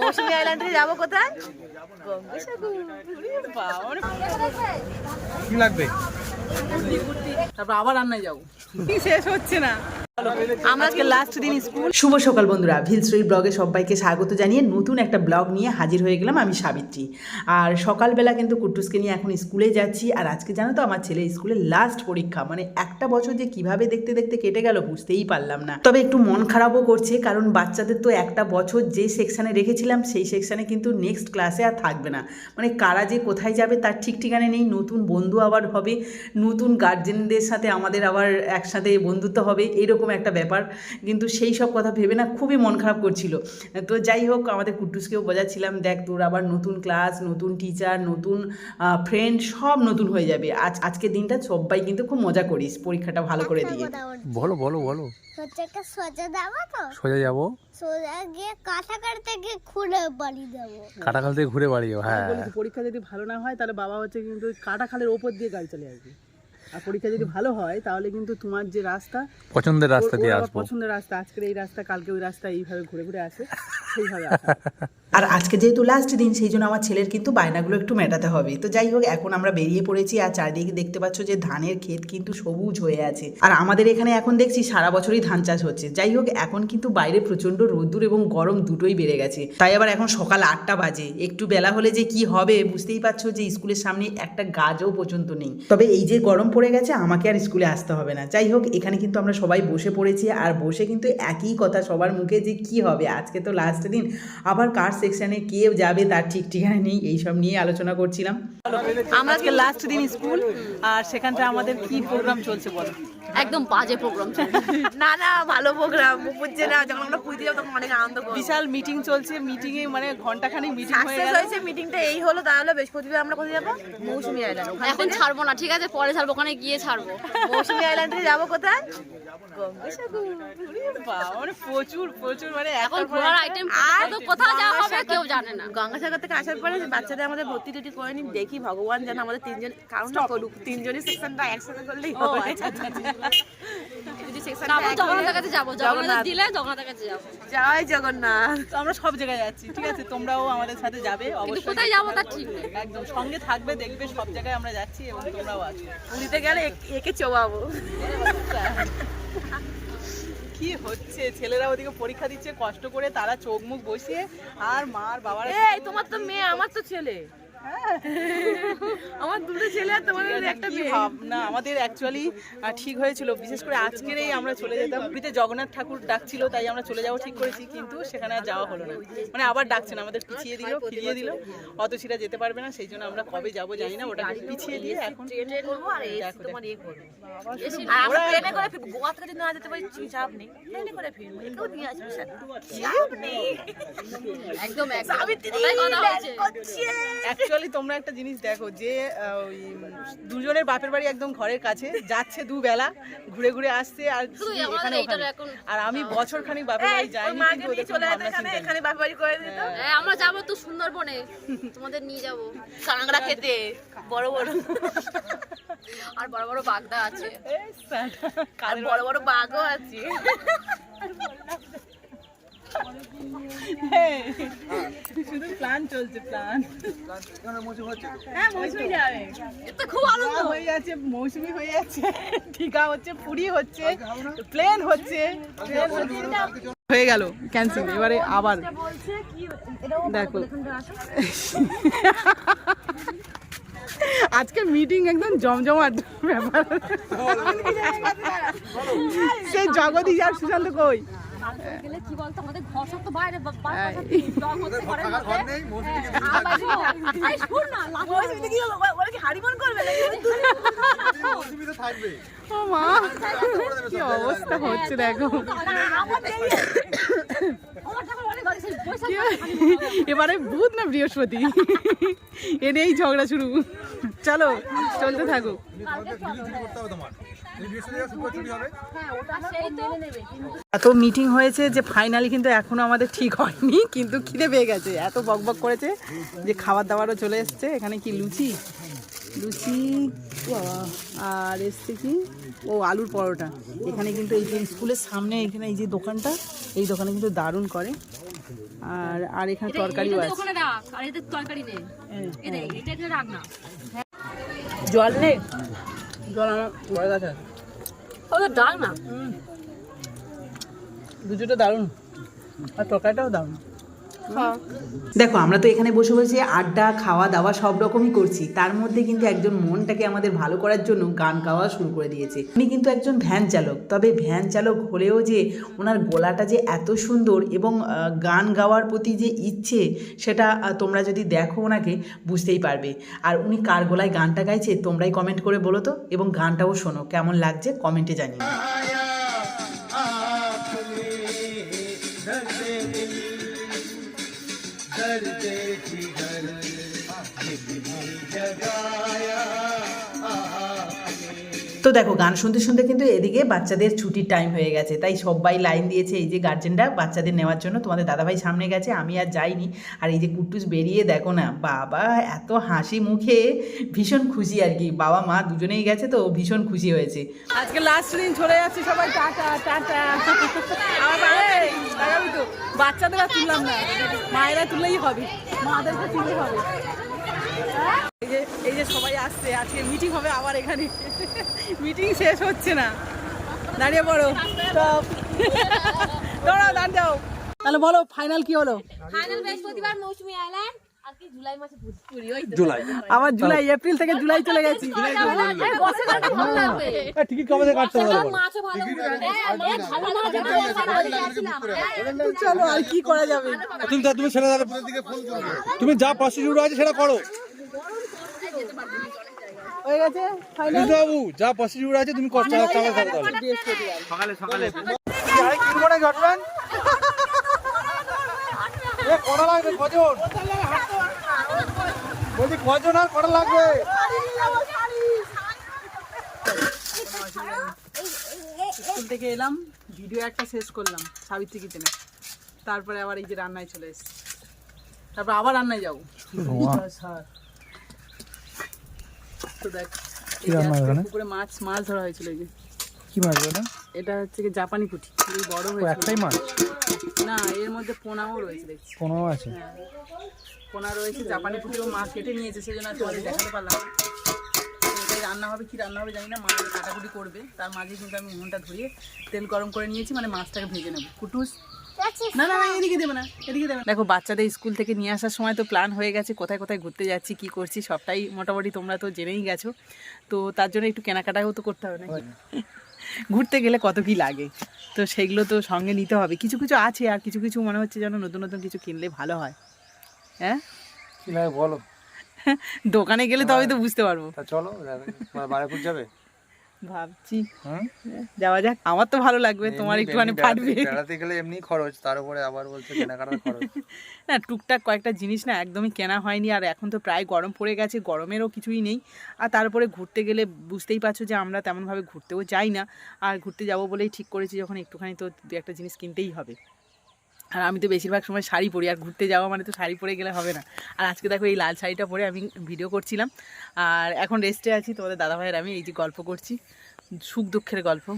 মৌসুমি আইল্যান্ডে যাব কোথায়? কি লাগবে? তারপর আবার রান্নায় যাব। শেষ হচ্ছে না। স্কুল। শুভ সকাল বন্ধুরা। ভিলশ্রী ব্লগে সবাইকে স্বাগত জানিয়ে নতুন একটা ব্লগ নিয়ে হাজির হয়ে গেলাম আমি সাবিত্রী। আর সকালবেলা কিন্তু কুট্টুসকে নিয়ে এখন স্কুলে যাচ্ছি। আর আজকে জানো তো, আমার ছেলে স্কুলের লাস্ট পরীক্ষা। মানে একটা বছর যে কীভাবে দেখতে দেখতে কেটে গেল, বুঝতেই পারলাম না। তবে একটু মন খারাপও করছে, কারণ বাচ্চাদের তো একটা বছর যে সেকশানে রেখেছিলাম, সেই সেকশানে কিন্তু নেক্সট ক্লাসে আর থাকবে না। মানে কারা যে কোথায় যাবে তার ঠিক ঠিকানা নেই। নতুন বন্ধু আবার হবে, নতুন গার্জেনদের সাথে আমাদের আবার একসাথে বন্ধুত্ব হবে এইরকম একটা ব্যাপার। কিন্তু সেই সব কথা ভেবে না খুবই মন খারাপ করছিল। তো যাই হোক আমাদের কুট্টুসকেও বোঝাচ্ছিলাম দেখ তোর আবার নতুন ক্লাস নতুন টিচার নতুন ফ্রেন্ড সব নতুন হয়ে যাবে। আজ আজকের দিনটা সবাই কিন্তু খুব মজা করিস। পরীক্ষাটা ভালো করে দিয়ে। বলো বলো বলো। সোজা যাব তো? সোজা যাব? সোজা গিয়ে কাঁথা কাটতে গিয়ে বাড়ি যাব। কাটাখাল থেকে ঘুরে বাড়ি যাব হ্যাঁ। পরীক্ষা যদি ভালো না হয় তাহলে বাবা হচ্ছে কিন্তু কাটা খালের ওপর দিয়ে গাড়ি চলে আসবে। আর পরীক্ষা যদি ভালো হয় তাহলে কিন্তু তোমার যে রাস্তা পছন্দের রাস্তা দিয়ে আসব। পছন্দের রাস্তা। আজকের এই রাস্তা কালকে ওই রাস্তা এইভাবে ঘুরে ঘুরে আসে সেইভাবে আর আজকে যেহেতু লাস্ট দিন সেই জন্য আমার ছেলের কিন্তু বায়নাগুলো একটু মেটাতে হবে। তো যাই হোক এখন আমরা বেরিয়ে পড়েছি আর চারিদিকে দেখতে পাচ্ছ যে ধানের ক্ষেত কিন্তু সবুজ হয়ে আছে। আর আমাদের এখানে এখন দেখছি সারা বছরই ধান চাষ হচ্ছে। যাই হোক এখন কিন্তু বাইরে প্রচণ্ড রোদ্দুর এবং গরম দুটোই বেড়ে গেছে। তাই আবার এখন সকাল আটটা বাজে। একটু বেলা হলে যে কি হবে বুঝতেই পারছ যে স্কুলের সামনে একটা গাছও পর্যন্ত নেই। তবে এই যে গরম পড়ে গেছে, আমাকে আর স্কুলে আসতে হবে না। যাই হোক, এখানে কিন্তু আমরা সবাই বসে পড়েছি আর বসে কিন্তু একই কথা সবার মুখে যে কি হবে? আজকে তো লাস্ট দিন। আবার কার সেকশানে কে যাবে তার ঠিক ঠিকানা নেই, এইসব নিয়ে আলোচনা করছিলাম। আমরা আজকে লাস্ট দিন স্কুল, আর সেখানটা আমাদের কি প্রোগ্রাম চলছে বলো? একদম বাজে প্রোগ্রাম না না ভালো প্রোগ্রাম বুঝছে না যখন আমরা পুঁতে যাব তখন অনেক আনন্দ করব। বিশাল মিটিং চলছে মিটিং এ মানে ঘন্টাখানিক মিটিং হয়ে গেল। হয়েছে মিটিংটা এই হলো তাহলে বৃহস্পতিবার আমরা কোথায় যাব? মৌসুমি আইল্যান্ড এখন থেকে ছাড়বো না ঠিক আছে? পরে ছাড়বো ওখানে গিয়ে ছাড়বো। মৌসুমি আইল্যান্ডে যাব কোথায়? মানে প্রচুর প্রচুর মানে এখন ঘোরার আইটেম কোথাও যাওয়া হবে কেউ জানে না। গঙ্গাসাগর থেকে আসার পরে বাচ্চাদের আমাদের ভর্তি টুটি করে নি দেখি ভগবান যেন আমাদের তিনজন করুক তিনজনই সেকশনটা একসাথে করলেই হবে। যদি সেকশনটা যাব জগন্নাথের কাছে যাব জগন্নাথ জগন্নাথ। দিলে জগন্নাথের কাছে যাব। জয় জগন্নাথ। তো আমরা সব জায়গায় যাচ্ছি ঠিক আছে? তোমরাও আমাদের সাথে যাবে অবশ্যই। কোথায় যাব তার ঠিক একদম সঙ্গে থাকবে দেখবে সব জায়গায় আমরা যাচ্ছি এবং তোমরাও আছো পুরীতে গেলে একে চোবাবো। কি হচ্ছে? ছেলেরা ওদিকে পরীক্ষা দিচ্ছে কষ্ট করে তারা চোখ মুখ বসিয়ে আর মার বাবার এই তোমার তো মেয়ে আমার তো ছেলে। আমার দুটো ছেলে আর তোমাদের একটা কি মেয়ে। ভাবনা আমাদের অ্যাকচুয়ালি ঠিক হয়েছিল। বিশেষ করে আজকের এই আমরা চলে যেতাম। পুরীতে জগন্নাথ ঠাকুর ডাকছিল তাই আমরা চলে যাওয়া ঠিক করেছি কিন্তু সেখানে আর যাওয়া হলো না। মানে আবার ডাকছেন আমাদের পিছিয়ে দিল ফিরিয়ে দিল। অত সেটা যেতে পারবে না সেই জন্য আমরা কবে যাব জানি না ওটাকে পিছিয়ে দিয়ে এখন ইয়ে করব। এসি আর আমরা ট্রেনে করে ফিরবো। গোয়া থেকে যদি না যেতে পারি চাপ নেই। করে ফিরবো নিয়ে আসবে চাপ নেই। একদম একদম। অ্যাকচুয়ালি তোমরা একটা জিনিস দেখো যে ওই দুজনের বাপের বাড়ি একদম ঘরের কাছে যাচ্ছে দুবেলা ঘুরে ঘুরে আসছে আর এখানে ওখানে। আর আমি বছর খানিক বাপের বাড়ি ওদের চলে এখানে। এখানে বাপবাড়ি করে দিত হ্যাঁ, আমরা যাব তো সুন্দরবনে। তোমাদের নিয়ে যাব। কাঁকড়া খেতে বড় বড়। আর বড় বড় বাগদা আছে। আর বড় বড় বাঘও আছে। হ্যাঁ, শুধু প্ল্যান চলছে প্ল্যান হ্যাঁ মৌসুমি যাবে। এটা খুব আনন্দ। হয়ে যাচ্ছে মৌসুমি হয়ে যাচ্ছে টিকা হচ্ছে পুরি হচ্ছে প্লেন হচ্ছে হয়ে গেল ক্যান্সেল এবারে আবার। দেখো। আজকে মিটিং একদম জমজমাট ব্যাপার। সেই জগদীশ আর সুশান্ত কই? গেলে কি বলতো আমাদের ঘর সব তো বাইরে বা- বা- হ্যাঁ। হ্যাঁ, কি মা অবস্থা হচ্ছে দেখো। সেই বৈশাখ এবারে বুধ না বৃহস্পতি? এনেই ঝগড়া শুরু। চলো চলতে থাকুক এত মিটিং হয়েছে যে ফাইনালি কিন্তু এখনও আমাদের ঠিক হয়নি কিন্তু খিদে পেয়ে গেছে। এত বকবক করেছে যে খাবার দাবারও চলে এসছে। এখানে কি লুচি? লুচি আর এসছে কি? ও আলুর পরোটা। এখানে কিন্তু এই যে স্কুলের সামনে এখানে এই যে দোকানটা এই দোকানে কিন্তু দারুণ করে। আর আর এখানে তরকারিও আছে। ওখানে রাখ আর এদের তরকারি নেই। এটা এটা এখানে রাখ না। জল নেই জল আমার ঘরে কাছে আছে। ওদের ডাল না? দুটোটা দারুণ। আর তরকারিটাও দারুণ। দেখো, আমরা তো এখানে বসে বসে আড্ডা, খাওয়া দাওয়া সব রকমই করছি। তার মধ্যে কিন্তু একজন মনটাকে আমাদের ভালো করার জন্য গান গাওয়া শুরু করে দিয়েছে। উনি কিন্তু একজন ভ্যান চালক। তবে ভ্যান চালক হলেও যে ওনার গলাটা যে এত সুন্দর এবং গান গাওয়ার প্রতি যে ইচ্ছে, সেটা তোমরা যদি দেখো ওনাকে, বুঝতেই পারবে। আর উনি কার গলায় গানটা গাইছে, তোমরাই কমেন্ট করে বলো তো। এবং গানটাও শোনো, কেমন লাগছে কমেন্টে জানিও। দেখো, গান শুনতে শুনতে কিন্তু এদিকে বাচ্চাদের ছুটির টাইম হয়ে গেছে। তাই সবাই লাইন দিয়েছে, এই যে গার্জেনরা বাচ্চাদের নেওয়ার জন্য। তোমাদের দাদাভাই সামনে গেছে, আমি আর যাইনি। আর এই যে কুট্টুস বেরিয়ে দেখো না, বাবা, এত হাসি মুখে ভীষণ খুশি আর কি। বাবা, মা দুজনেই গেছে তো ভীষণ খুশি হয়েছে। আজকে লাস্ট দিন চলে যাচ্ছে সবাই, টাটা টাটা। বাচ্চাদের তুললাম না। মায়েরা তুললেই হবে, মাদেরকে তুললেই হবে। এই যে এই যে সবাই আসছে, আজকে মিটিং হবে আবার এখানে। মিটিং শেষ হচ্ছে না। দাঁড়িয়ে পড়ো। স্টপ দাঁড়াও দাঁড়াও। তাহলে বলো ফাইনাল কি হলো? ফাইনাল বৃহস্পতিবার মৌসুমী আইল্যান্ড কি জুলাই মাসে পুরি ওই তো জুলাই। আবার জুলাই এপ্রিল থেকে জুলাই চলে গেছি। টিকিট কবে থেকে কাটতে হ্যাঁ যাবে চলো আর কি করা যাবে? তুমি তুমি দাও তুমি যা প্রসিডিউর আছে সেটা করো। হয়ে গেছে? ফাইনাল বাবু যা প্রসিডিউর আছে তুমি করতে হবে। সকালে সকালে। কিনবো না ঘটবেন? এ কটা লাগবে? কজন? বলছি কজন আর কটা লাগবে? স্কুল থেকে এলাম ভিডিও একটা শেষ করলাম সাবিত্রী কিচেনে। তারপরে আবার এই যে রান্নায় চলে এসেছি। তারপর আবার রান্নায় যাব। তো দেখ? পুকুরে মাছ মাছ ধরা হয়েছিল এই যে। কি মাছ ওটা এটা হচ্ছে কি জাপানি পুঁটি এই বড় ও হয়েছিল। একটাই মাছ? না এর মধ্যে পোনাও রয়েছে দেখছি। পনেরো আছে? পোনা রয়েছে জাপানি পুঁটিও মাছ কেটে নিয়েছে সেই জন্য আর তোমাদের দেখাতে পারলাম। এটাই রান্না হবে কি রান্না হবে জানি না মা কাটাকুটি করবে। তার মাঝে কিন্তু আমি উনুনটা ধরিয়ে তেল গরম করে নিয়েছি মানে মাছটাকে ভেজে নেব। কুটুস? না না না, এদিকে দেবে না এদিকে দেবে দেখো বাচ্চাদের স্কুল থেকে নিয়ে আসার সময় তো প্ল্যান হয়ে গেছে কোথায় কোথায় ঘুরতে যাচ্ছি কি করছি সবটাই মোটামুটি তোমরা তো জেনেই গেছো। তো তার জন্য একটু কেনাকাটাও তো করতে হবে না ঘুরতে গেলে কত কি লাগে। তো সেগুলো তো সঙ্গে নিতে হবে। কিছু কিছু আছে আর কিছু কিছু মনে হচ্ছে যেন নতুন নতুন কিছু কিনলে ভালো হয়। হ্যাঁ? বলো? দোকানে গেলে তবে তো বুঝতে পারব। তা চলো বারাপুর যাবে? ভাবছি। যাওয়া যাক। আমার তো ভালো লাগবে তোমার একটুখানি ফাটবে বেড়াতে- বেড়াতে গেলে এমনি খরচ তার উপরে আবার বলছে কেনাকাটার খরচ। না টুকটাক কয়েকটা জিনিস না একদমই কেনা হয়নি আর এখন তো প্রায় গরম পড়ে গেছে গরমেরও কিছুই নেই। আর তারপরে ঘুরতে গেলে বুঝতেই পারছ যে আমরা তেমনভাবে ঘুরতেও যাই না। আর ঘুরতে যাব বলেই ঠিক করেছি যখন একটুখানি তো দু একটা জিনিস কিনতেই হবে। আর আমি তো বেশিরভাগ সময় শাড়ি পরি, আর ঘুরতে যাওয়া মানে তো শাড়ি পরে গেলে হবে না। আর আজকে দেখো এই লাল শাড়িটা পরে আমি ভিডিও করছিলাম। আর এখন রেস্টে আছি, তোমাদের দাদাভাইয়ের আমি এই যে গল্প করছি। সুখ দুঃখের গল্প।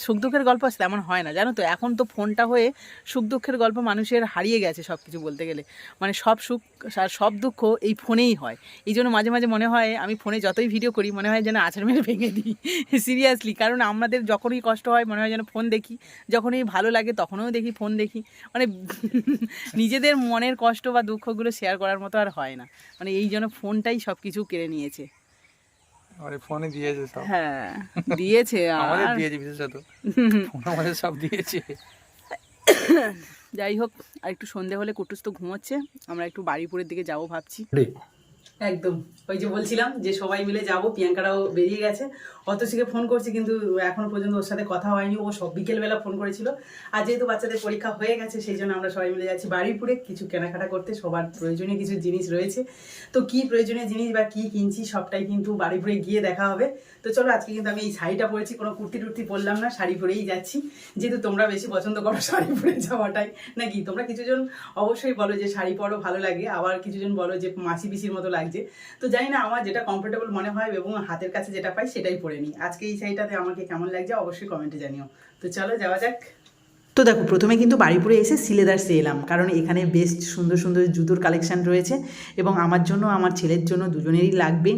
সুখ দুঃখের গল্প তেমন হয় না। জানো তো, এখন তো ফোনটা হয়ে সুখ দুঃখের গল্প মানুষের হারিয়ে গেছে সব কিছু বলতে গেলে। মানে সব সুখ আর সব দুঃখ এই ফোনেই হয়। এই জন্য মাঝে মাঝে মনে হয় আমি ফোনে যতই ভিডিও করি, মনে হয় যেন আছাড় মেরে ভেঙে দিই। সিরিয়াসলি, কারণ আমাদের যখনই কষ্ট হয়, মনে হয় যেন ফোন দেখি। যখনই ভালো লাগে তখনও দেখি, ফোন দেখি। মানে নিজেদের মনের কষ্ট বা দুঃখগুলো শেয়ার করার মতো আর হয় না। মানে এই জন্য ফোনটাই সব কিছু কেড়ে নিয়েছে। আমাদের ফোনে দিয়েছে সব। হ্যাঁ দিয়েছে আমাদের দিয়েছে বিশেষত। ফোন আমাদের সব দিয়েছে। যাই হোক আর একটু সন্ধে হলে কুটুস তো ঘুমোচ্ছে। আমরা একটু বাড়িপুরের দিকে যাব ভাবছি। একদম। ওই যে বলছিলাম যে সবাই মিলে যাব, প্রিয়াঙ্কারাও বেরিয়ে গেছে। অতসীকে ফোন করছি কিন্তু এখনও পর্যন্ত ওর সাথে কথা হয়নি। ও সব বিকেলবেলা ফোন করেছিল। আর যেহেতু বাচ্চাদের পরীক্ষা হয়ে গেছে, সেই জন্য আমরা সবাই মিলে যাচ্ছি বাড়িপুরে। কিছু কেনাকাটা করতে, সবার প্রয়োজনীয় কিছু জিনিস রয়েছে। তো কি প্রয়োজনীয় জিনিস বা কি কিনছি, সবটাই কিন্তু বাড়িপুরে গিয়ে দেখা হবে। তো চলো, আজকে কিন্তু আমি এই শাড়িটা পরেছি, কোনো কুর্তি টুর্তি পরলাম না, শাড়ি পরেই যাচ্ছি। যেহেতু তোমরা বেশি পছন্দ করো শাড়ি পরে যাওয়াটাই, নাকি? তোমরা কিছুজন অবশ্যই বলো যে শাড়ি পরো, ভালো লাগে। আবার কিছুজন বলো যে মাসি পিসির মতো লাগে লাগছে তো জানি না আমার যেটা কমফোর্টেবল মনে হয় এবং হাতের কাছে যেটা পাই সেটাই পরে নিই। আজকে এই শাড়িটাতে আমাকে কেমন লাগছে অবশ্যই কমেন্টে জানিও। তো চলো যাওয়া যাক। তো দেখো, প্রথমে কিন্তু বাড়িপুরে এসে সিলেদার্সে এলাম, কারণ এখানে বেশ সুন্দর সুন্দর জুতোর কালেকশন রয়েছে এবং আমার জন্য, আমার ছেলের জন্য দুজনেরই লাগবে।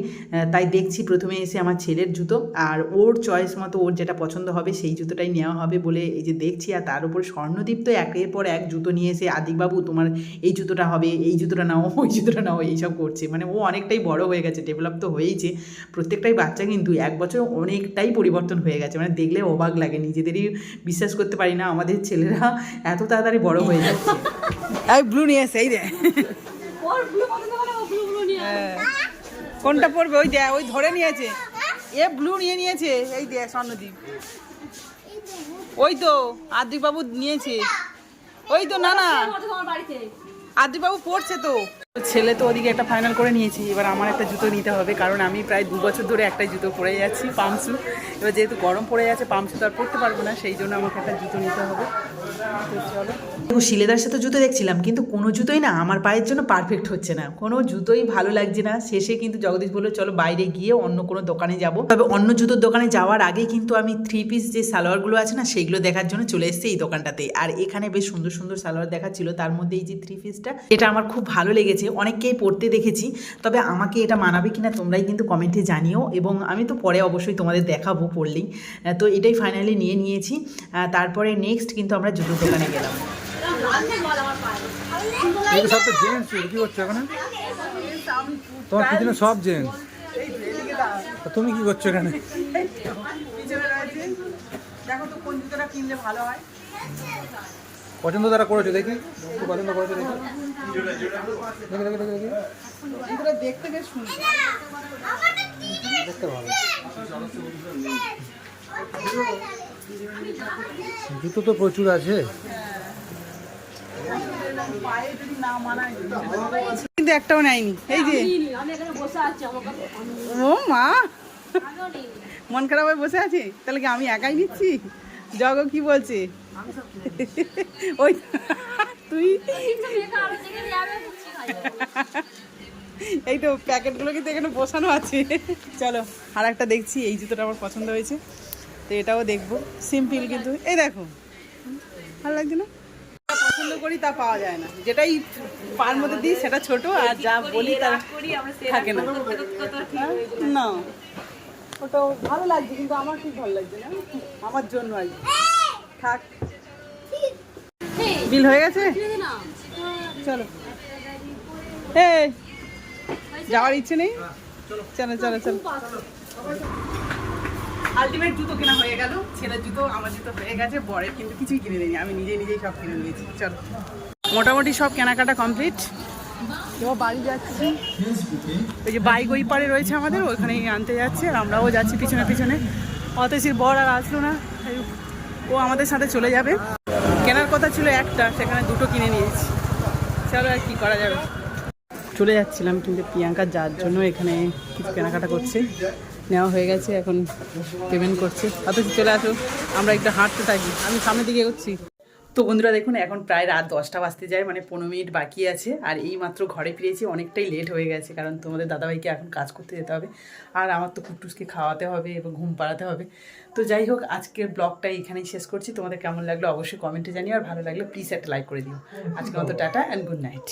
তাই দেখছি প্রথমে এসে আমার ছেলের জুতো, আর ওর চয়েস মতো ওর যেটা পছন্দ হবে সেই জুতোটাই নেওয়া হবে বলে এই যে দেখছি, আর তার উপর স্বর্ণদীপ তো একের পর এক জুতো নিয়ে এসে আদিকবাবু তোমার এই জুতোটা হবে, এই জুতোটা নাও, ওই জুতোটা নাও, এইসব করছে। মানে ও অনেকটাই বড় হয়ে গেছে ডেভেলপ তো হয়েইছে। প্রত্যেকটাই বাচ্চা কিন্তু এক বছর অনেকটাই পরিবর্তন হয়ে গেছে। মানে দেখলে অবাক লাগে, নিজেদেরই বিশ্বাস করতে পারি না, আমাদের ছেলেরা এত তাড়াতাড়ি বড় হয়ে যাচ্ছে। এই ব্লু নিয়ে সেই এই রে ওর ব্লু পছন্দ করে ও ব্লু ব্লু নিয়ে কোনটা পড়বে ওই দে ওই ধরে নিয়েছে। এ ব্লু নিয়ে নিয়েছে। এই দে স্বর্ণদীপ ওই তো আদিক বাবু নিয়েছে। ওই তো না না। আদিক পড়ছে তো। ছেলে তো ওদিকে একটা ফাইনাল করে নিয়েছি, এবার আমার একটা জুতো নিতে হবে, কারণ আমি প্রায় দু বছর ধরে একটাই জুতো পরে যাচ্ছি পামসু এবার যেহেতু গরম পড়ে যাচ্ছে পামসু তো আর পরতে পারব না, সেই জন্য আমাকে একটা জুতো নিতে হবে। তো শিলেদার সাথে জুতো দেখছিলাম, কিন্তু কোনো জুতোই না, আমার পায়ের জন্য পারফেক্ট হচ্ছে না। কোনো জুতোই ভালো লাগছে না। শেষে কিন্তু জগদীশ বলল, চলো বাইরে গিয়ে অন্য কোনো দোকানে যাব। তবে অন্য জুতোর দোকানে যাওয়ার আগে কিন্তু আমি থ্রি পিস যে সালোয়ারগুলো আছে না সেইগুলো দেখার জন্য চলে এসেছি এই দোকানটাতে। আর এখানে বেশ সুন্দর সুন্দর সালোয়ার দেখাচ্ছিল, তার মধ্যে এই যে থ্রি পিসটা এটা আমার খুব ভালো লেগেছে। অনেককেই পরতে দেখেছি, তবে আমাকে এটা মানাবে কিনা তোমরাই কিন্তু কমেন্টে জানিও, এবং আমি তো পরে অবশ্যই তোমাদের দেখাবো পড়লেই তো এটাই ফাইনালি নিয়ে নিয়েছি। তারপরে নেক্সট কিন্তু আমরা জুতোর দোকানে গেলাম। এগুলো সব তো জেন্টস কি করছ এখানে? তোমার পিছনে সব জেন্টস তুমি কি করছ এখানে? পিছনে রয়েছে দেখো তো কোন জুতোটা কিনলে ভালো হয় পছন্দ তারা করেছ দেখি। পছন্দ করেছ দেখি। দেখি দেখি দেখি দেখি। জুতোটা দেখতে বেশ দেখতে ভালো জুতো তো প্রচুর আছে। কিন্তু একটাও নেয়নি। এই যে। ও মা। মন খারাপ হয়ে বসে আছে? তাহলে কি আমি একাই নিচ্ছি? জগ কি বলছে? ওই তুই? এই তো প্যাকেটগুলো কিন্তু এখানে বসানো আছে। চলো আর একটা দেখছি। এই জুতোটা আমার পছন্দ হয়েছে। তো এটাও দেখব। সিম্পল কিন্তু। এই দেখো। ভালো লাগছে না? পছন্দ করি তা পাওয়া যায় না। যেটাই পার মধ্যে দিই সেটা ছোট আর যা বলি তার থাকে না। হ্যাঁ? না। ওটা ভালো লাগছে কিন্তু আমার ঠিক ভালো লাগছে না। আমার জন্য আর থাক। বিল হয়ে গেছে? চলো। এ যাওয়ার ইচ্ছে নেই? চলো চলো। চলো। আলটিমেট জুতো কেনা হয়ে গেল, ছেলের জুতো আমার জুতো হয়ে গেছে, বরের কিন্তু কিছুই কিনে নিইনি আমি নিজে নিজেই সব কিনে নিয়েছি, চলো। মোটামুটি সব কেনাকাটা কমপ্লিট বাড়ি ওই যে বাইক ওই পারে রয়েছে আমাদের ওইখানেই আনতে যাচ্ছে, আর আমরাও যাচ্ছি পিছনে পিছনে। অতসির বর আর আসলো না ও আমাদের সাথে চলে যাবে। কেনার কথা ছিল একটা, সেখানে দুটো কিনে নিয়েছি। চলো আর কি করা যাবে। চলে যাচ্ছিলাম কিন্তু প্রিয়াঙ্কা যার জন্য এখানে কিছু কেনাকাটা করছে। নেওয়া হয়ে গেছে, এখন পেমেন্ট করছে। অথচ চলে আসো, আমরা একটু হাঁটতে থাকি, আমি সামনের দিকে এগোচ্ছি। তো বন্ধুরা দেখুন, এখন প্রায় রাত দশটা বাজতে যায় মানে পনেরো মিনিট বাকি আছে, আর এই মাত্র ঘরে ফিরেছি, অনেকটাই লেট হয়ে গেছে, কারণ তোমাদের দাদাভাইকে এখন কাজ করতে যেতে হবে, আর আমার তো কুটুসকে খাওয়াতে হবে এবং ঘুম পাড়াতে হবে। তো যাই হোক, আজকের ব্লগটা এখানেই শেষ করছি, তোমাদের কেমন লাগল অবশ্যই কমেন্টে জানিও, আর ভালো লাগলে প্লিজ একটা লাইক করে দিও। আজকের মতো টাটা অ্যান্ড গুড নাইট